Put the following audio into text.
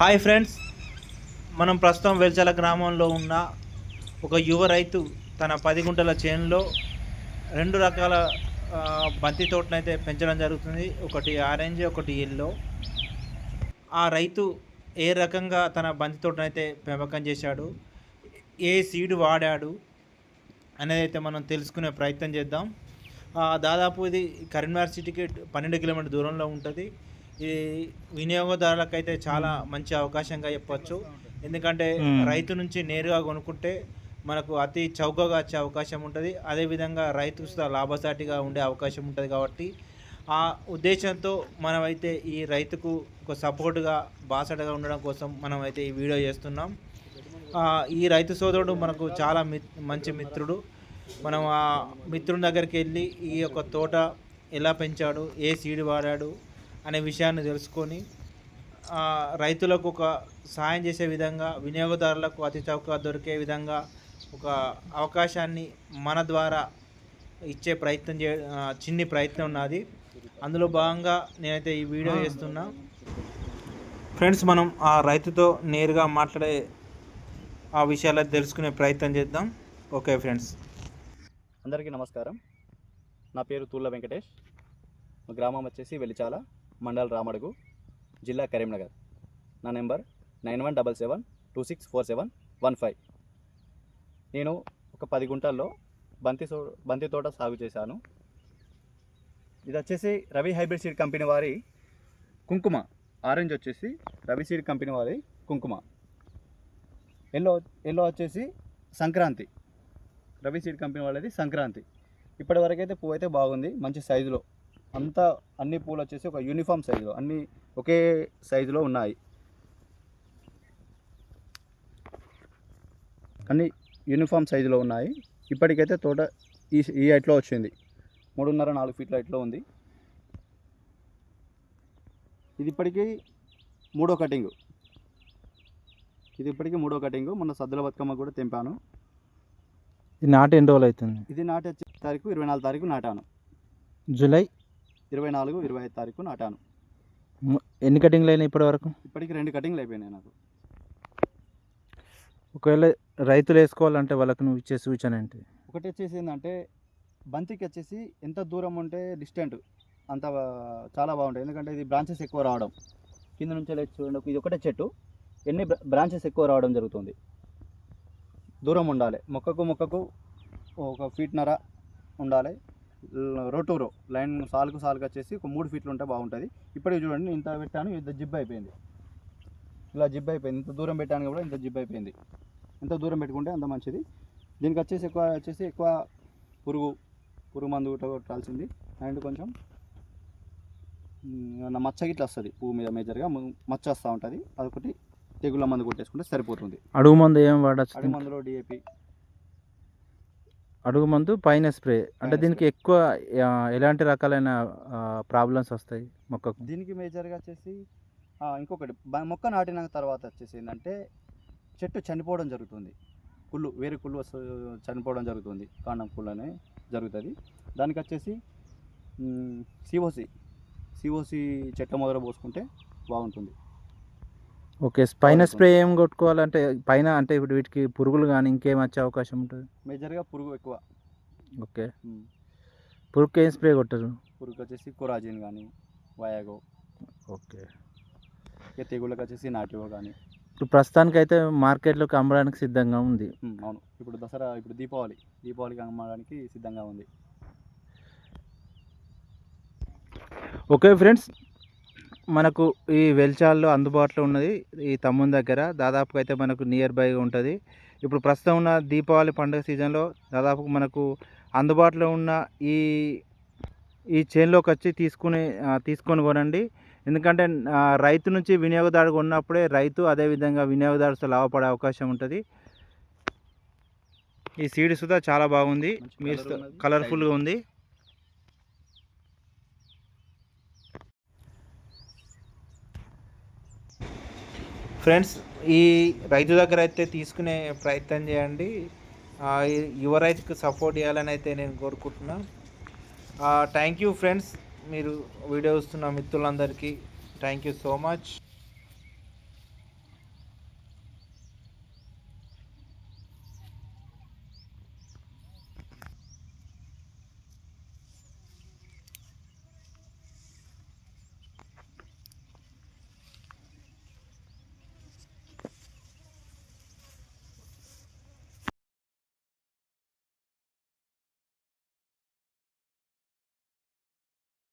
Hi friends. మనం ప్రస్తుతం వెల్చల గ్రామంలో ఉన్న ఒక యువ రైతు తన పది గుంటల చేనులో రెండు రకాల బంతి తోటనైతే పెంచడం జరుగుతుంది. ఒకటి ఆరెంజ్ ఒకటి ఎల్లో. ఆ రైతు ఏ రకంగా తన బంతి తోటనైతే పెంపకం చేశాడు ఏ సీడ్ వాడాడు అనేది అయితే మనం తెలుసుకునే ప్రయత్నం చేద్దాం. దాదాపు ఇది కరీంనగర్ సిటీకి పన్నెండు కిలోమీటర్ దూరంలో ఉంటుంది. ఇది వినియోగదారులకు అయితే చాలా మంచి అవకాశంగా చెప్పొచ్చు. ఎందుకంటే. రైతు నుంచి నేరుగా కొనుక్కుంటే మనకు అతి చౌకగా వచ్చే అవకాశం ఉంటుంది. అదేవిధంగా రైతుకు సుధా లాభసాటిగా ఉండే అవకాశం ఉంటుంది కాబట్టి ఆ ఉద్దేశంతో మనమైతే ఈ రైతుకు ఒక సపోర్ట్గా బాసటగా ఉండడం కోసం మనమైతే ఈ వీడియో చేస్తున్నాం. ఈ రైతు సోదరుడు మనకు చాలా మంచి మిత్రుడు. మనం ఆ మిత్రుని దగ్గరికి వెళ్ళి ఈ యొక్క తోట ఎలా పెంచాడు ఏ సీడ్ వాడాడు అనే విషయాన్ని తెలుసుకొని రైతులకు ఒక సాయం చేసే విధంగా వినియోగదారులకు అతి చౌకగా దొరికే విధంగా ఒక అవకాశాన్ని మన ద్వారా ఇచ్చే ప్రయత్నం చే చిన్ని ప్రయత్నం ఉన్నది అందులో భాగంగా నేనైతే ఈ వీడియో చేస్తున్నా. ఫ్రెండ్స్ మనం ఆ రైతుతో నేరుగా మాట్లాడే ఆ విషయాలు తెలుసుకునే ప్రయత్నం చేద్దాం. Okay friends. అందరికీ నమస్కారం. నా పేరు తూళ్ళ వెంకటేష్. మా గ్రామం వచ్చేసి వెలిచాల. మండల్ రామడుగు జిల్లా కరీంనగర్. నా number nine one double seven two six four seven one five. నేను ఒక పది గుంటల్లో బంతి సో బంతి తోట సాగు చేశాను. ఇది వచ్చేసి రవి హైబ్రిడ్ సీడ్ కంపెనీ వారి కుంకుమ. ఆరెంజ్ వచ్చేసి రవి సీడ్ కంపెనీ వారి కుంకుమ. ఎల్లో ఎల్లో వచ్చేసి సంక్రాంతి. రవి సీడ్ కంపెనీ వాళ్ళది సంక్రాంతి. ఇప్పటివరకు అయితే పువ్వు అయితే బాగుంది మంచి సైజులో. అంతా అన్ని పూలు వచ్చేసి ఒక యూనిఫామ్ సైజులో అన్ని ఒకే సైజులో ఉన్నాయి. అన్ని యూనిఫామ్ సైజులో ఉన్నాయి. ఇప్పటికైతే తోట ఈ ఈ హైట్లో వచ్చింది. మూడున్నర నాలుగు ఫీట్ల హైట్లో ఉంది. ఇది ఇప్పటికీ మూడో కటింగ్ ఇది ఇప్పటికీ మూడో కటింగ్ మొన్న సద్దుల బతుకమ్మ కూడా తెంపాను. ఇది నాటి ఎన్ని రోజులు అవుతుంది? ఇది నాటి తారీఖు ఇరవై నాలుగు తారీఖు నాటాను. జూలై ఇరవై నాలుగు ఇరవై ఐదు తారీఖు నాటాను. ఎన్ని కటింగ్లు అయినాయి ఇప్పటి వరకు? ఇప్పటికి రెండు కటింగ్లు అయిపోయినాయి నాకు. ఒకవేళ రైతులు వేసుకోవాలంటే వాళ్ళకి నువ్వు ఇచ్చే సూచన ఏంటి? ఒకటి వచ్చేసి ఏంటంటే బంతికి వచ్చేసి ఎంత దూరం ఉంటే డిస్టెంట్. అంత చాలా బాగుంటుంది ఎందుకంటే ఇది బ్రాంచెస్ ఎక్కువ రావడం. కింద నుంచి చూడండి ఇది ఒకటే చెట్టు. ఎన్ని బ్రాంచెస్ ఎక్కువ రావడం జరుగుతుంది. దూరం ఉండాలి. మొక్కకు మొక్కకు ఒక ఫీట్నర ఉండాలి. రో టు రో లైన్ సాలుకు సాలుకు వచ్చేసి ఒక మూడు ఫీట్లు ఉంటే బాగుంటుంది. ఇప్పటికి చూడండి ఇంత పెట్టాను ఇంత జిబ్ అయిపోయింది. ఇలా జిబ్ అయిపోయింది. ఇంత దూరం పెట్టాను కూడా ఇంత జిబ్ అయిపోయింది. ఎంత దూరం పెట్టుకుంటే అంత మంచిది. దీనికి వచ్చేసి ఎక్కువ వచ్చేసి ఎక్కువ పురుగు పురుగు మందు కొట్టాల్సింది. అండ్ కొంచెం మచ్చ గిట్ల వస్తుంది పువ్వు మీద మేజర్గా మచ్చ వస్తూ ఉంటుంది. అదొకటి తెగుళ్ళ మందు కొట్టేసుకుంటే సరిపోతుంది. అడుగు మందు ఏం వాడచ్చు అడి మందులో డిఏపి అడుగు మందు పైన స్ప్రే. అంటే దీనికి ఎక్కువ ఎలాంటి రకాలైన ప్రాబ్లమ్స్ వస్తాయి మొక్కకు? దీనికి మేజర్గా వచ్చేసి ఇంకొకటి మొక్క నాటిన తర్వాత వచ్చేసి ఏంటంటే చెట్టు చనిపోవడం జరుగుతుంది. కుళ్ళు వేరే కుళ్ళు చనిపోవడం జరుగుతుంది. కాండం కుళ్ళు అనే జరుగుతుంది. దానికి వచ్చేసి సిఓసి సిఓసి చెట్ల మొదలు పోసుకుంటే బాగుంటుంది. ఓకే. పైన. స్ప్రే ఏం కొట్టుకోవాలంటే పైన అంటే ఇప్పుడు వీటికి పురుగులు కానీ ఇంకేం వచ్చే అవకాశం ఉంటుంది? మేజర్గా పురుగు ఎక్కువ. ఓకే. పురుగుకి ఏం స్ప్రే కొట్టరు? పురుగు వచ్చేసి కొరాజిన్ కానీ వయాగో. ఓకే. ఇక తెగుళ్ళకి వచ్చేసి నాటివో కానీ ఇప్పుడు ప్రస్తుతానికి అయితే మార్కెట్లోకి అమ్మడానికి సిద్ధంగా ఉంది. అవును. ఇప్పుడు దసరా ఇప్పుడు దీపావళి. దీపావళికి అమ్మడానికి సిద్ధంగా ఉంది. ఓకే ఫ్రెండ్స్ మనకు ఈ వెల్చాల్లో అందుబాటులో ఉన్నది ఈ తమ్ముని దగ్గర. దాదాపుగా అయితే మనకు నియర్ బైగా ఉంటుంది. ఇప్పుడు ప్రస్తుతం ఉన్న దీపావళి పండుగ సీజన్లో దాదాపు మనకు అందుబాటులో ఉన్న ఈ ఈ చేన్లోకి వచ్చి తీసుకుని తీసుకొని కొనండి. ఎందుకంటే రైతు నుంచి వినియోగదారు కొన్నప్పుడే రైతు అదేవిధంగా వినియోగదారుతో లాభపడే అవకాశం ఉంటుంది. ఈ సీడ్ సుధా చాలా బాగుంది. మీరు కలర్ఫుల్గా ఉంది. ఫ్రెండ్స్ ఈ రైతు దగ్గర అయితే తీసుకునే ప్రయత్నం చేయండి. యువ రైతుకు సపోర్ట్ చేయాలని అయితే నేను కోరుకుంటున్నా. Thank you friends. మీరు వీడియో చూస్తున్న మిత్రులందరికీ థ్యాంక్ యూ సో మచ్.